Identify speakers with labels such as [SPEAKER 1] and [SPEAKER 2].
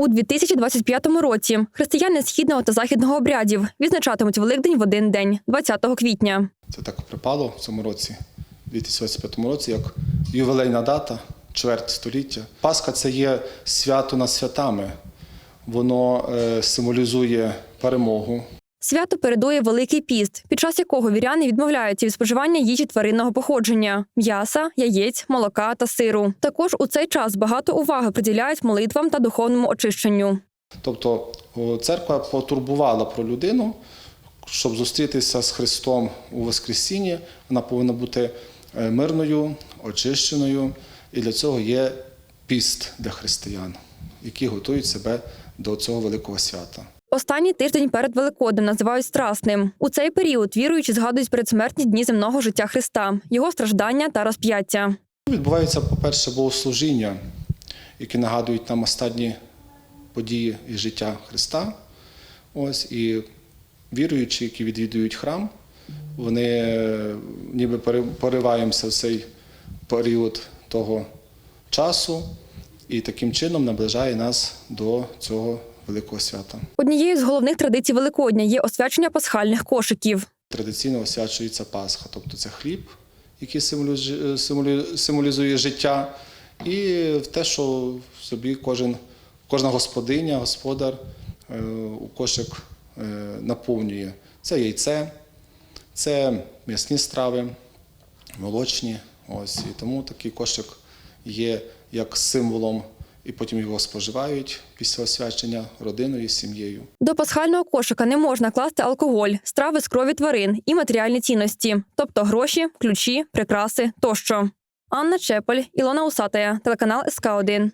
[SPEAKER 1] У 2025 році християни східного та західного обрядів відзначатимуть Великдень в один день, 20 квітня.
[SPEAKER 2] Це так припало в цьому році, 2025 році, як ювілейна дата, чверть століття. Пасха це є свято над святами. Воно е, символізує перемогу.
[SPEAKER 1] Свято передує Великий піст, під час якого віряни відмовляються від споживання їжі тваринного походження м'яса, яєць, молока та сиру. Також у цей час багато уваги приділяють молитвам та духовному очищенню.
[SPEAKER 2] Тобто церква потурбувала про людину, щоб зустрітися з Христом у Воскресінні, вона повинна бути е, мирною, очищеною, і для цього є піст для християн, які готують себе до цього великого свята.
[SPEAKER 1] Останній тиждень перед Великоднем називають страсним. У цей період віруючі згадують передсмертні дні земного життя Христа, його страждання та розп'яття.
[SPEAKER 2] Відбувається, по-перше, богослужіння, які нагадують нам останні події із життя Христа. Ось, і віруючі, які відвідують храм, вони е, ніби пориваємося в цей період того часу, і таким чином наближає нас до цього великого свята.
[SPEAKER 1] Однією з головних традицій Великодня є освячення пасхальних кошиків.
[SPEAKER 2] Традиційно освячується Пасха, тобто це хліб, який символізує, життя, і те, що собі кожен, кожна господиня, господар е, у кошик е, наповнює. Це яйце, це м'ясні страви, молочні. Ось, і тому такий кошик є як символом, і потім його споживають після освячення родиною, сім'єю.
[SPEAKER 1] До пасхального кошика не можна класти алкоголь, страви з крові тварин і матеріальні цінності, тобто гроші, ключі, прикраси тощо. Анна Чепель, Ілона Усатая, телеканал СК 1